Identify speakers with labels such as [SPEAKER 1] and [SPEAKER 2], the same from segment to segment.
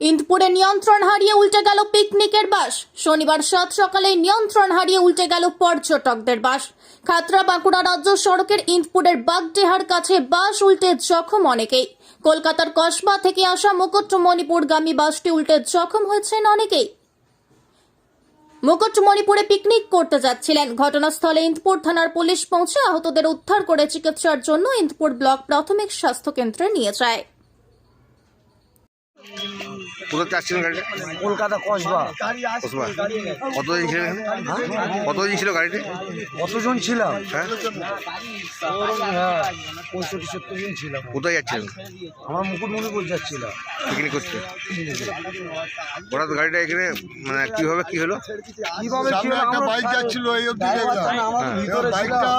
[SPEAKER 1] ইন্দপুরে নিয়ন্ত্রণ হারিয়ে উল্টে গেল পিকনিকের বাস। শনিবার সাত সকালে নিয়ন্ত্রণ হারিয়ে উল্টে গেল পর্যটকদের বাস। খাতরা বাঁকুড়া রাজ্য সড়কের ইন্দপুরের বাগডেহার কাছে বাস উল্টে জখম অনেকেই। কলকাতার কসবা থেকে আসা মুকুটমণিপুরগামী বাসটি উল্টে জখম হয়েছেন অনেকেই। মুকুটমণিপুরে পিকনিক করতে যাচ্ছিলেন। ঘটনাস্থলে ইন্দপুর থানার পুলিশ পৌঁছে আহতদের উদ্ধার করে চিকিৎসার জন্য ইন্দপুর ব্লক প্রাথমিক স্বাস্থ্য কেন্দ্রে নিয়ে যায়।
[SPEAKER 2] কোথায় চাচ্ছিলেন গাড়িটা?
[SPEAKER 3] কলকাতা কসবা।
[SPEAKER 2] কসবা। কতদিন ছিল এখানে? কতদিন ছিল গাড়িতে?
[SPEAKER 3] কতজন ছিলাম?
[SPEAKER 2] হ্যাঁ?
[SPEAKER 3] হ্যাঁ পঁয়ষট্টি সত্তর জন ছিলাম।
[SPEAKER 2] কোথায় যাচ্ছিলেন?
[SPEAKER 3] আমরা মুকুটমণিপুর যাচ্ছিলাম।
[SPEAKER 2] পিকনিক করতে। হঠাৎ গাড়িটা এখানে মানে কীভাবে কি হলো?
[SPEAKER 3] কীভাবে কি
[SPEAKER 4] সামনে
[SPEAKER 3] হলো?
[SPEAKER 4] একটা বাইক যাচ্ছিল এই অবধি বাইকটা।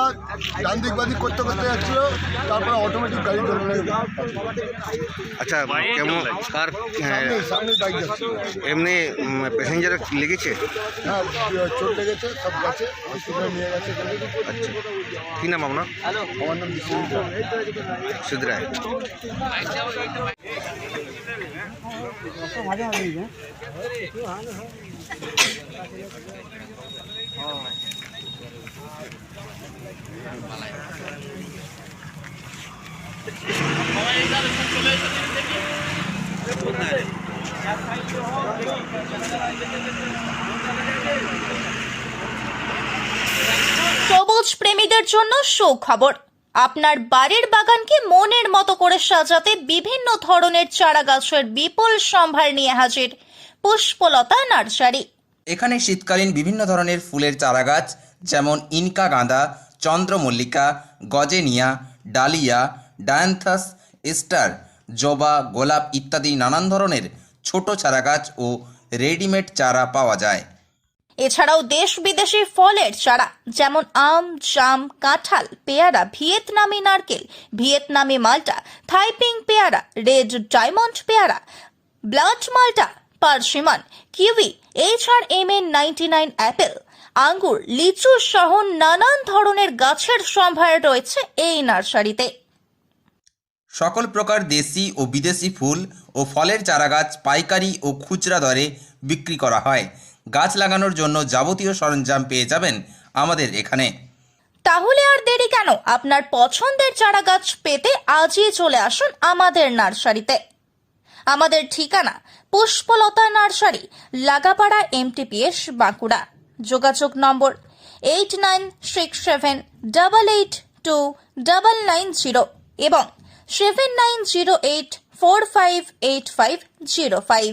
[SPEAKER 4] ডান দিক বাদিক করতে করতে যাচ্ছিল তারপরে অটোমেটিক গাড়ি।
[SPEAKER 2] আচ্ছা কেমন? কার এমনি প্যাসেঞ্জার লেগেছে?
[SPEAKER 4] হ্যাঁ চোট লেগেছে সব গেছে হসপিটালে নিয়ে গেছে।
[SPEAKER 2] আচ্ছা। কী নাম আপনার?
[SPEAKER 4] আমার নাম বিশ্বজিৎ রায়।
[SPEAKER 1] সবুজ প্রেমীদের জন্য সুখবর। আপনার বাড়ির বাগানকে মনের মতো করে সাজাতে বিভিন্ন ধরনের চারা গাছের বিপুল সম্ভার নিয়ে হাজির পুষ্পলতা নার্সারি।
[SPEAKER 5] এখানে শীতকালীন বিভিন্ন ধরনের ফুলের চারাগাছ, যেমন ইনকা গাঁদা, চন্দ্রমল্লিকা, গজেনিয়া, ডালিয়া, ডায়ান্থাস স্টার জবা, গোলাপ ইত্যাদি নানান ধরনের ছোট চারাগাছ ও রেডিমেড চারা পাওয়া যায়।
[SPEAKER 1] এছাড়াও দেশ বিদেশি ফলের চারা, যেমন আম, জাম, কাঁঠাল, পেয়ারা, ভিয়েতনামি নারকেল, ভিয়েতনামি মাল্টা থাইপিং পেয়ারা, রেড ডায়মন্ড পেয়ারা, ব্লাড মাল্টা, persimmon, kiwi, H R M N ninety nine apple, আঙ্গুর, লিচু সহ নানান ধরনের গাছের সম্ভার রয়েছে এই নার্সারিতে।
[SPEAKER 5] সকল প্রকার দেশি ও বিদেশি ফুল ও ফলের চারাগাছ, পাইকারি ও খুচরা দরে বিক্রি করা হয়। গাছ লাগানোর জন্য যাবতীয় সরঞ্জাম পেয়ে যাবেন আমাদের এখানে।
[SPEAKER 1] তাহলে আর দেরি কেন? আপনার পছন্দের চারা গাছ পেতে আজই চলে আসুন আমাদের নার্সারিতে। আমাদের ঠিকানা পুষ্পলতা নার্সারি, লাগাপাড়া এমটিপিএস, বাঁকুড়া। যোগাযোগ number eight nine six seven double eight two double nine zero এবং seven nine zero eight four five eight five zero five